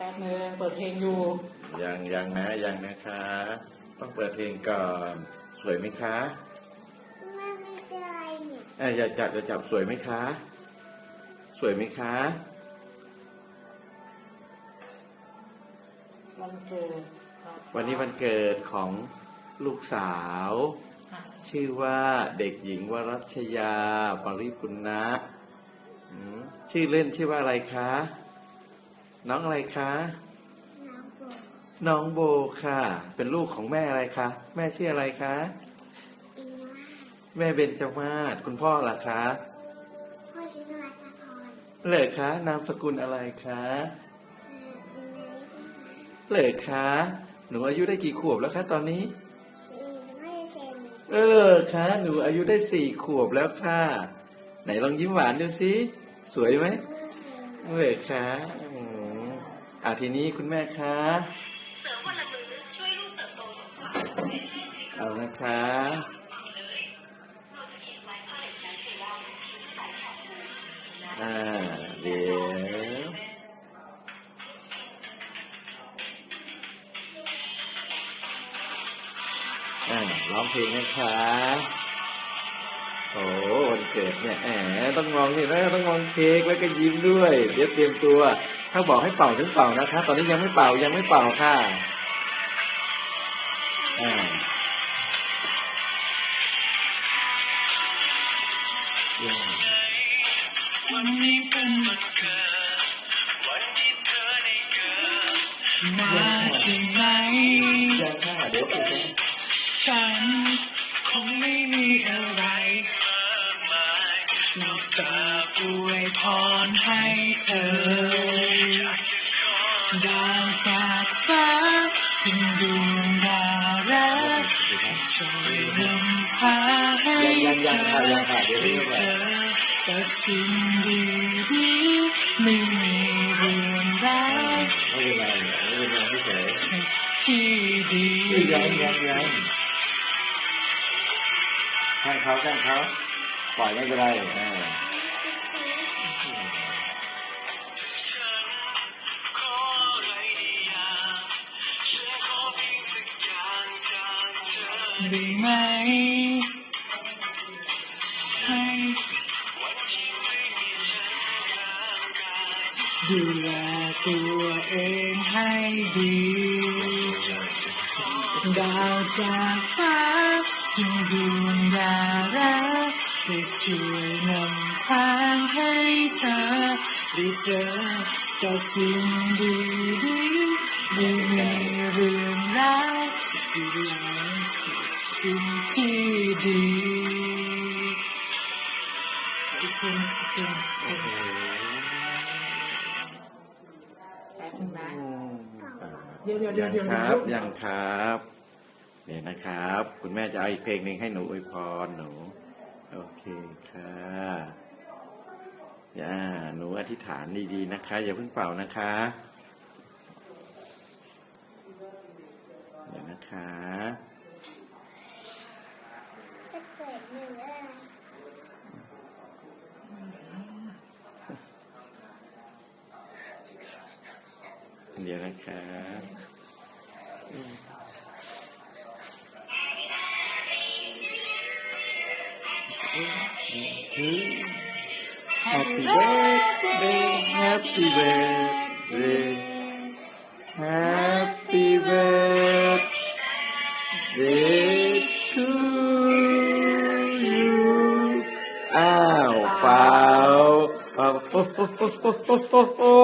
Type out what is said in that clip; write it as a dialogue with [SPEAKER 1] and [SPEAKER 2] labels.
[SPEAKER 1] แป๊บนึงเปิดเพลงอยู่
[SPEAKER 2] ยังยังนะยังนะคะ ต้องเปิดเพลงก่อน สวยไหมคะ
[SPEAKER 3] แม่ไม่เป็นไรเนี่ย
[SPEAKER 2] เอ้ยอย่าจับอย่าจับสวยไหมคะ สวยไหมคะ
[SPEAKER 1] วันเกิดครับ
[SPEAKER 2] วันนี้วันเกิดของลูกสาว
[SPEAKER 1] ค่ะ
[SPEAKER 2] ชื่อว่าเด็กหญิงวรัชยา ปริปุณณะอืมชื่อเล่นชื่อว่าอะไรคะ น้องอะไรคะ
[SPEAKER 3] น้องโบ
[SPEAKER 2] น้องโบค่ะ เป็นลูกของแม่อะไรคะ แม่ชื่ออะไรคะ
[SPEAKER 3] ปินว่า
[SPEAKER 2] แม่เบญจมาศคุณพ่อล่ะคะ
[SPEAKER 3] พ่อชื่อรัตพร
[SPEAKER 2] เหลอคะ นามสกุลอะไรคะ
[SPEAKER 3] เออเป็นนายผู้ชาย
[SPEAKER 2] เหลอคะ หนูอายุได้กี่ขวบแล้วคะตอนนี้
[SPEAKER 3] สี่ไม่เต็มเลย
[SPEAKER 2] เออคะหนูอายุได้สี่ขวบแล้วค่ะ ไหนลองยิ้มหวานดูสิ สวยไหม
[SPEAKER 3] ไม่เต็ม
[SPEAKER 2] เหลอคะ อืมอะทีนี้คุณแม่คะ
[SPEAKER 4] เสริมวันละมื้อช่วยลูกเติบโตสมบูรณ์
[SPEAKER 2] เอานะคะ
[SPEAKER 4] เราจะมีสไลด์พาเลตและเซรั่มผิวใสฉ่ำฟูและ
[SPEAKER 2] อ่าเดี๋ยวอ่าร้องเพลงนะคะโอ้วันเกิดเนี่ยแหมต้องมองนี่นะต้องมองเค้กแล้วก็ยิ้มด้วย เดี๋ยวเตรียมตัว ถ้าบอกให้เป่าถึงเป่านะคะ ตอนนี้ยังไม่เป่ายังไม่เป่าค่ะอ่า
[SPEAKER 5] วันนี้เป็นวันเกิดวันที่เธอได้เกิดมาใช่ไหม
[SPEAKER 2] ยังค่ะเดี๋ยว
[SPEAKER 5] ฉันคงไม่มีอะไรมากมายนอกจากอวยพรให้เธอ ดาวจากฟ้าถึงดวงดาวรักจะช่วยนำพาให้เธอได้
[SPEAKER 2] เจ
[SPEAKER 5] อแต่สิ่งดีๆไม่มีเรื่องร้ายที่ดี
[SPEAKER 2] ยังยังยังแข่งเขาแข่งเขาปล่อยไม่เป็นไรอ่า
[SPEAKER 5] ได้ไหม ให้วันที่ไม่มีฉันร่างกายดูแลตัวเองให้ดี ดาวจากฟ้าจึงดวงดาราได้ช่วยนำทางให้เธอ ได้เจอแต่สิ่งดีดีๆ ไม่มีเรื่องร้ายดูแลสิ่งที่ดีขอบคุณขอบคุณขอบคุณ
[SPEAKER 1] แป๊บนึงนะ
[SPEAKER 2] อ่า
[SPEAKER 1] เดี๋ยวเดี๋ยวเดี๋
[SPEAKER 2] ยั
[SPEAKER 1] ยว
[SPEAKER 2] งครับยังครับเนี่ยนะครับ คุณแม่จะเอาอีกเพลงหนึ่งให้หนูอวยพรหนู โอเคค่ะอย่าหนูอธิษฐานดีๆนะคะ อย่าเพิ่งเป่านะคะเดี๋ยว นะคะ
[SPEAKER 3] จะเกิดหนึ่งอะไร
[SPEAKER 2] เดี๋ยวนะคะแฮปปี้เบิร์ดเดย์แฮปปี้เบิร์ดเดย์แฮ เดย์ทูยูอ้าวเปล่าเปล่าโอ้